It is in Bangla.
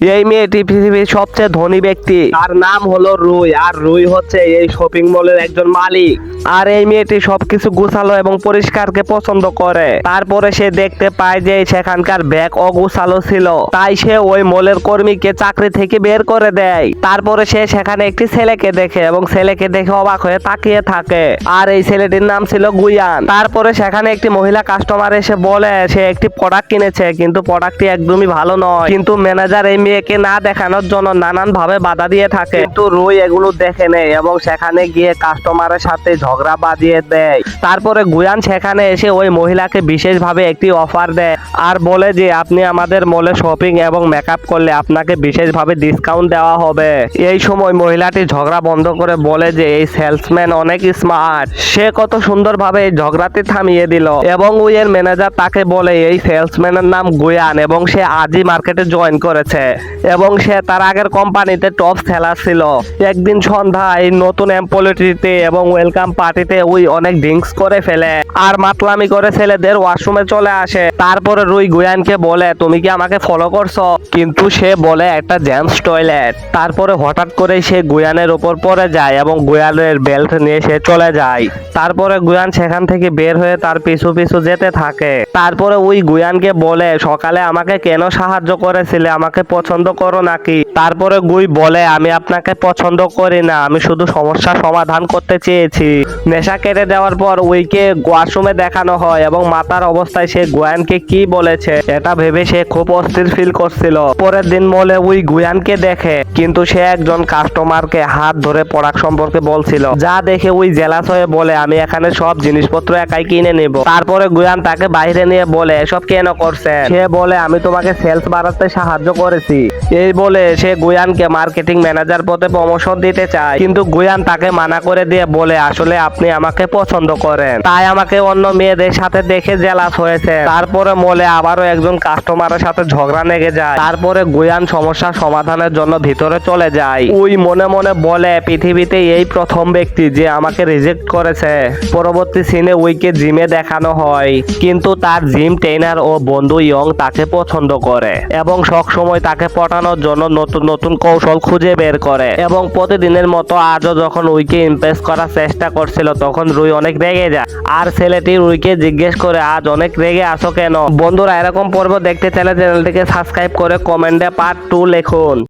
এই মেয়েটি পৃথিবীর সবচেয়ে ধনী ব্যক্তি। তার নাম হলো রুই, আর রুই হচ্ছে এই শপিং মলের একজন মালিক। আর এই মেয়েটি সবকিছু গুছালো এবং পরিষ্কারকে পছন্দ করে। তারপরে সে দেখতে পায় যে সেখানকার ব্যাগ অগুছালো ছিল। তাই সে ওই মলের কর্মীকে চাকরি থেকে বের করে দেয়। তারপরে সে সেখানে একটি ছেলেকে দেখে এবং ছেলেকে দেখে অবাক হয়ে তাকিয়ে থাকে। আর এই ছেলেটির নাম ছিল গুয়ান। তারপরে সেখানে একটি মহিলা কাস্টমার এসে বলে, সে একটি প্রোডাক্ট কিনেছে, কিন্তু প্রোডাক্টটি একদমই ভালো নয়। কিন্তু ম্যানেজার এই মেয়েকে না দেখানোর জন্য নানান ভাবে বাধা দিয়ে থাকে। কিন্তু রুই এগুলো দেখে নেয় এবং সেখানে গিয়ে কাস্টমারের সাথে ঝগড়া বাজিয়ে দেয়। তারপরে গুয়ান সেখানে এসে ওই মহিলাকে বিশেষভাবে একটি অফার দেয় আর বলে যে, আপনি আমাদের মলে শপিং এবং মেকআপ করলে আপনাকে বিশেষভাবে ডিসকাউন্ট দেওয়া হবে। এই সময় মহিলাটি ঝগড়া বন্ধ করে বলে যে, এই সেলসম্যান অনেক স্মার্ট সে কত সুন্দরভাবে এই ঝগড়াতে থামিয়ে দিল। এবং উইয়ের ম্যানেজার তাকে বলে, এই সেলসম্যানের নাম গুয়ান এবং সে আজই মার্কেটে জয়েন করেছে। এবং সে তার আগের কোম্পানিতে টপ সেলার ছিল। একদিন সন্ধ্যায় নতুন এমপ্লয়িতে এবং ওয়েলকাম পার্টিতে উই অনেক ড্রিঙ্কস করে ফেলে। আর মাতলামি করে ছেলেদের ওয়াশরুমে চলে আসে। তারপরে রুই গুয়ানকে বলে, তুমি কি আমাকে ফলো করছ? কিন্তু সে বলে, একটা জেন্টস টয়লেট তারপরে হঠাৎ করে সে গুয়ানের উপর পড়ে যায় এবং গুয়ানের বেল্ট নিয়ে সে চলে যায়। তারপরে গুয়ান সেখান থেকে বের হয়ে তার পিছু পিছু যেতে থাকে। তারপরে ওই গুয়ানকে বলে, সকালে আমাকে কেন সাহায্য করেছিলে? আমাকে পছন্দ করো নাকি? তারপরে গুই বলে, আমি আপনাকে পছন্দ করি না, আমি শুধু সমস্যা সমাধান করতে চেয়েছি। নেশা কেটে দেওয়ার পর উইকে ওয়াশরুমে দেখানো হয় এবং মাতার অবস্থায় সে গুয়ানকে কি বলেছে, এটা ভেবে সে খুব অস্থির ফিল করছিল। পরের দিন মলে উই গুয়ানকে দেখে, কিন্তু সে একজন কাস্টমারকে হাত ধরে প্রোডাক্ট সম্পর্কে বলছিল। যা দেখে উই জেলাস হয়ে বলে, আমি এখানে সব জিনিসপত্র একাই কিনে নেব। তারপরে গুয়ান তাকে বাইরে নিয়ে বলে, এসব কেন করছে সে বলে, আমি তোমাকে সেলস বাড়াতে সাহায্য করেছি। এই বলে সে গুয়ানকে মার্কেটিং ম্যানেজার পদে প্রমোশন দিতে চায়। কিন্তু গুয়ান তাকে মানা করে দিয়ে বলে, আসলে আপনি আমাকে পছন্দ করেন। তাই আমাকে অন্য মেয়েদের সাথে দেখে জেলাস হয়েছে। তারপরে মলে আবারও একজন কাস্টমারের সাথে ঝগড়া লেগে যায়। তারপরে গুয়ান সমস্যা সমাধানের জন্য ভিতরে চলে যায়। ওই মনে মনে বলে, পৃথিবীতে এই প্রথম ব্যক্তি যে আমাকে রিজেক্ট করেছে। পরবর্তী সিনে উইকে জিমে দেখানো হয়। কিন্তু তার জিম ট্রেনার ও বন্ধু ইয়ং তাকে পছন্দ করে। এবং সব সময় তাকে পটানোর জন্য নতুন নতুন কৌশল খুঁজে বের করে এবং প্রতিদিনের মতো আজও যখন উইকে ইমপ্রেস করার চেষ্টা করছিল, তখন রুই অনেক রেগে যায়। আর ছেলেটি রুইকে জিজ্ঞেস করে, আজ অনেক রেগে আসো কেন? বন্ধুরা, এরকম পর্ব দেখতে চাইলে চ্যানেলটিকে সাবস্ক্রাইব করে কমেন্টে পার্ট টু লিখুন।